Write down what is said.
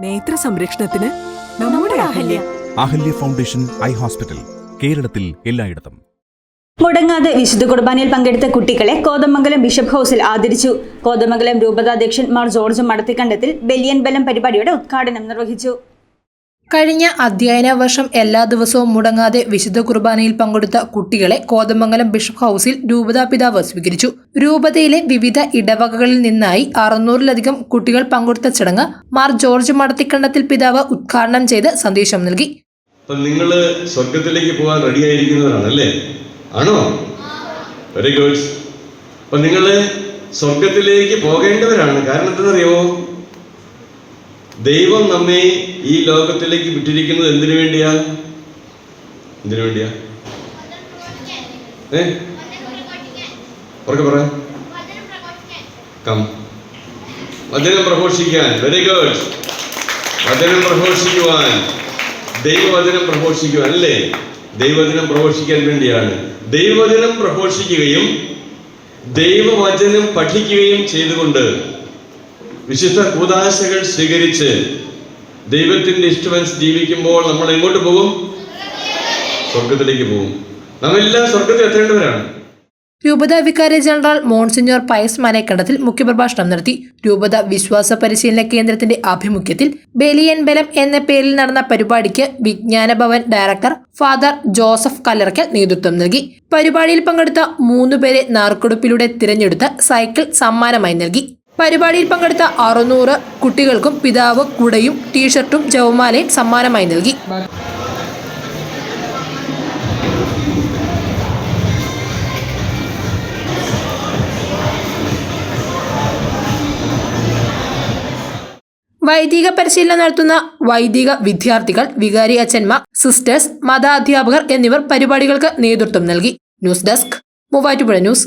നേത്ര സംരക്ഷണത്തിന് നമ്മുടെ Ahalya. Ahalya foundation eye hospital കേരളത്തിൽ എല്ലായിടത്തും. മുടങ്ങാതെ വിശുദ്ധ കുർബാനയിൽ പങ്കെടുത്ത കുട്ടികളെ കോതമംഗലം ബിഷപ്പ് ഹൌസിൽ ആദരിച്ചു. കോതമംഗലം രൂപതാധ്യക്ഷൻ മാർ ജോർജ് മടത്തിക്കണ്ടത്തിൽ ബലിയൻ ബലം പരിപാടിയുടെ ഉദ്ഘാടനം നിർവഹിച്ചു. കഴിഞ്ഞ അധ്യയന വർഷം എല്ലാ ദിവസവും മുടങ്ങാതെ വിശുദ്ധ കുർബാനയിൽ പങ്കെടുത്ത കുട്ടികളെ കോതമംഗലം ബിഷപ്പ് ഹൌസിൽ രൂപതാ പിതാവ് സ്വീകരിച്ചു. രൂപതയിലെ വിവിധ ഇടവകകളിൽ നിന്നായി അറുന്നൂറിലധികം കുട്ടികൾ പങ്കെടുത്ത ചടങ്ങ് മാർ ജോർജ് മടത്തിക്കണ്ടത്തിൽ പിതാവ് ഉദ്ഘാടനം ചെയ്ത് സന്ദേശം നൽകി. നിങ്ങൾ സ്വർഗത്തിലേക്ക് പോകാൻ റെഡി ആണോ? വെരി ഗുഡ് നിങ്ങൾ സ്വർഗത്തിലേക്ക് പോകേണ്ടവരാണ്. കാരണം എന്തെന്നറിയോ ദൈവം നമ്മെ ഈ ലോകത്തിലേക്ക് വിട്ടിരിക്കുന്നത് എന്തിനു വേണ്ടിയാ? എന്തിനു വേണ്ടിയാ? ഏ? ഉറക്കെ പറ. കം. വചനം പ്രഘോഷിക്കാൻ. വെരി ഗുഡ് വചനം പ്രഘോഷിക്കുവാൻ. ദൈവവചനം പ്രഘോഷിക്കുവാൻ അല്ലേ? ദൈവവചനം പ്രഘോഷിക്കാൻ വേണ്ടിയാണ്. ദൈവവചനം പ്രഘോഷിക്കുകയും ദൈവവചനം പഠിക്കുകയും ചെയ്തുകൊണ്ട് വിശുദ്ധ കൂതാശകൾ സ്വീകരിച്ച് ദൈവത്തിന്റെ ഇഷ്ടമനുസരിച്ച് ജീവിക്കുമ്പോൾ നമ്മൾ എങ്ങോട്ട് പോകും? സ്വർഗത്തിലേക്ക് പോകും. നമ്മെല്ലാം സ്വർഗത്തിൽ എത്തേണ്ടവരാണ്. രൂപത വികാരി ജനറൽ മോൺസിഞ്ഞോർ പയസ് മനക്കണ്ടത്തിൽ മുഖ്യപ്രഭാഷണം നടത്തി. രൂപത വിശ്വാസ പരിശീലന കേന്ദ്രത്തിന്റെ ആഭിമുഖ്യത്തിൽ ബലിയൻ ബലം എന്ന പേരിൽ നടന്ന പരിപാടിക്ക് വിജ്ഞാന ഭവൻ ഡയറക്ടർ ഫാദർ ജോസഫ് കല്ലറയ്ക്ക് നേതൃത്വം നൽകി. പരിപാടിയിൽ പങ്കെടുത്ത മൂന്നുപേരെ നാർക്കൊടുപ്പിലൂടെ തിരഞ്ഞെടുത്ത് സൈക്കിൾ സമ്മാനമായി നൽകി. പരിപാടിയിൽ പങ്കെടുത്ത അറുന്നൂറ് കുട്ടികൾക്കും പിതാവ് കുടയും ടീഷർട്ടും ജവമാലയും സമ്മാനമായി നൽകി. വൈദിക പരിശീലനം നടത്തുന്ന വൈദിക വിദ്യാർത്ഥികൾ വികാരി അച്ഛന്മാർ സിസ്റ്റേഴ്സ് മതാധ്യാപകർ എന്നിവർ പരിപാടികൾക്ക് നേതൃത്വം നൽകി. News desk Muvattupuzha news.